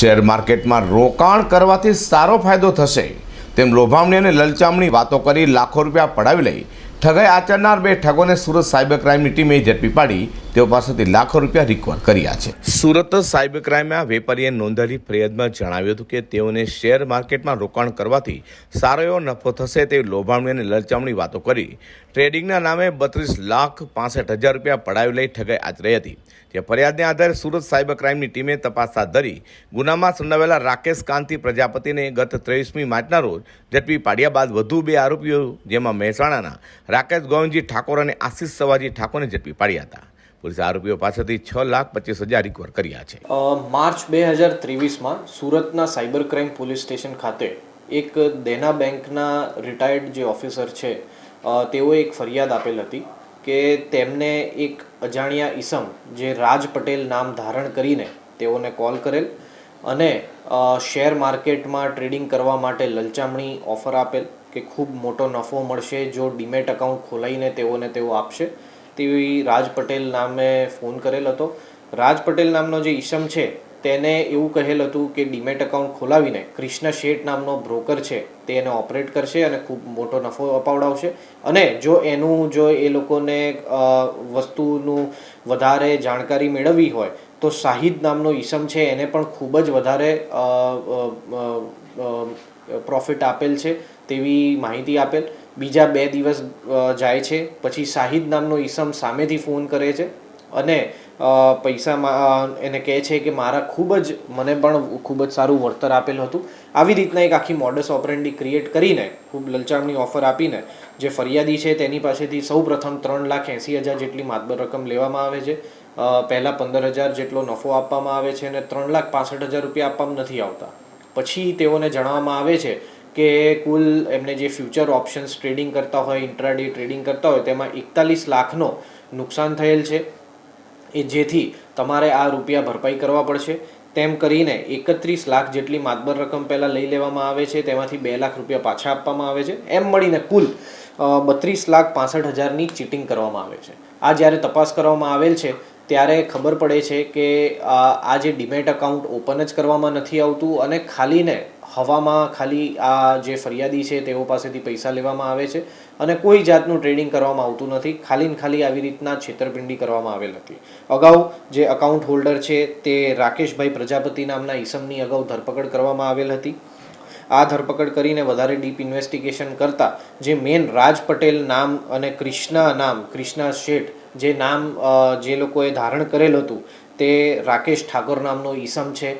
Share માર્કેટમાં રોકાણ કરવાથી સારો ફાયદો થશે. તેમ લોભામણી અને લલચામણી વાતો કરી લાખો રૂપિયા પડાવી લઈ ઠગાઈ આચરનાર બે ઠગોને સુરત સાયબર ક્રાઇમની ટીમે ઝડપી પાડી. તેઓ પાસેથી લાખો રૂપિયા રિકવર કર્યા છે. સુરત સાયબર ક્રાઇમમાં વેપારીએ નોંધેલી ફરિયાદમાં જણાવ્યું હતું કે તેઓને શેર માર્કેટમાં રોકાણ કરવાથી સારો એવો નફો થશે તે લોભામણી અને લલચામણી વાતો કરી. ટ્રેડિંગના નામે બત્રીસ લાખ પાસઠ હજાર રૂપિયા પડાવી લઈ ઠગાઈ આચરી હતી. જે ફરિયાદને આધારે સુરત સાયબર ક્રાઇમની ટીમે તપાસ હાથ ધરી ગુનામાં સંડોવાયેલા રાકેશ કાંતિ પ્રજાપતિને ગત ત્રેવીસમી માર્ચના રોજ ઝડપી પાડ્યા બાદ વધુ બે આરોપીઓ જેમાં મહેસાણાના રાકેશ ગોવિંદજી ઠાકોર અને આશિષ સવાજી ઠાકોરને ઝડપી પાડ્યા હતા. પોલીસે આરોપીઓ પાસેથી છ લાખ પચીસ હજાર રિકવર કર્યા છે. માર્ચ બે હજાર ત્રેવીસમાં સુરતના સાયબર ક્રાઇમ પોલીસ સ્ટેશન ખાતે એક દેના બેંકના રિટાયર્ડ જે ઓફિસર છે તેઓએ એક ફરિયાદ આપેલ હતી કે તેમને એક અજાણ્યા ઈસમ જે રાજ પટેલ નામ ધારણ કરીને તેઓને કોલ કરેલ અને શેર માર્કેટમાં ટ્રેડિંગ કરવા માટે લલચામણી ઓફર આપેલ કે ખૂબ મોટો નફો મળશે જો ડીમેટ અકાઉન્ટ ખોલાવીને તેઓને તેઓ આપશે તેવી રાજ પટેલ નામે ફોન કરેલ હતો. રાજ પટેલ નામનો જે ઈસમ છે, તેને એવું કહેલ હતું કે ડીમેટ અકાઉન્ટ ખોલાવીને કૃષ્ણ શેઠ નામનો બ્રોકર છે, તે એને ઓપરેટ કરશે અને ખૂબ મોટો નફો અપાવડાવશે. અને જો એનું, જો એ લોકોને વસ્તુનું વધારે જાણકારી મેળવવી હોય, તો શાહિદ નામનો ઈસમ છે, એને પણ ખૂબ જ વધારે પ્રોફિટ આપેલ છે તેવી માહિતી આપેલ. બીજા બે દિવસ જાય છે. પછી શાહિદ નામનો ઈસમ સામેથી ફોન કરે છે અને પૈસામાં એને કહે છે કે મારા ખૂબ જ, મને પણ ખૂબ જ સારું વળતર આપેલું હતું. આવી રીતના એક આખી મોડસ ઓપરેન્ડી ક્રિએટ કરીને, ખૂબ લલચામણી ઓફર આપીને, જે ફરિયાદી છે તેની પાસેથી સૌ પ્રથમ ત્રણ લાખ એંસી હજાર જેટલી માતબર રકમ લેવામાં આવે છે. પહેલાં પંદર હજાર જેટલો નફો આપવામાં આવે છે અને ત્રણ લાખ પાસઠ હજાર રૂપિયા આપવામાં નથી આવતા. પછી તેઓને જણાવવામાં આવે છે કે કુલ એમને જે ફ્યુચર ઓપ્શન્સ ટ્રેડિંગ કરતા હોય ઇન્ટ્રાડે ટ્રેડિંગ કરતા હોય, તેમાં એકતાલીસ લાખનો નુકસાન થયેલ છે. એ જેથી તમારે આ રૂપિયા ભરપાઈ કરવા પડશે. તેમ કરીને એકત્રીસ લાખ જેટલી માતબર રકમ પહેલાં લઈ લેવામાં આવે છે. તેમાંથી બે લાખ રૂપિયા પાછા આપવામાં આવે છે. એમ મળીને કુલ બત્રીસ લાખ પાસઠ હજારની ચીટિંગ કરવામાં આવે છે. આ જ્યારે તપાસ કરવામાં આવેલ છે, ત્યારે ખબર પડે છે કે આ જે ડીમેટ અકાઉન્ટ ઓપન જ કરવામાં નથી આવતું અને ખાલી ને હવામાં ખાલી આ જે ફરિયાદી છે તેઓ પાસેથી પૈસા લેવામાં આવે છે અને કોઈ જાતનું ટ્રેડિંગ કરવામાં આવતું નથી. ખાલી ખાલી આવી રીતના છેતરપિંડી કરવામાં આવેલ હતી. અગાઉ જે અકાઉન્ટ હોલ્ડર છે તે રાકેશભાઈ પ્રજાપતિ નામના ઈસમની અગાઉ ધરપકડ કરવામાં આવેલ હતી. આ ધરપકડ કરીને વધારે ડીપ ઇન્વેસ્ટિગેશન કરતા જે મેન રાજ પટેલ નામ અને ક્રિષ્ના નામ, ક્રિષ્ના શેઠ જે નામ જે લોકોએ ધારણ કરેલ હતું તે રાકેશ ઠાકોર નામનો ઈસમ છે.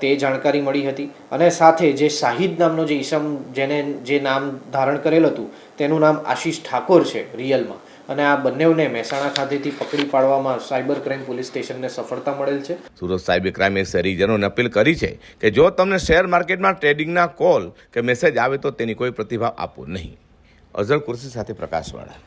તે જાણકારી મળી હતી. અને સાથે જે શાહિદ નામનો જે ઈસમ જેને જે નામ ધારણ કરેલ હતું, તેનું નામ આશીષ ઠાકોર છે રિયલમાં. અને આ બંનેઓને મહેસાણા ખાતેથી પકડી પાડવામાં સાયબર ક્રાઇમ પોલીસ સ્ટેશનને સફળતા મળેલ છે. સુરત સાયબર ક્રાઇમે શહેરીજનોને અપીલ કરી છે કે જો તમને શેર માર્કેટમાં ટ્રેડિંગના કોલ કે મેસેજ આવે તો તેની કોઈ પ્રતિભાવ આપવો નહીં. અઝર કુર્સી સાથે પ્રકાશવાળા.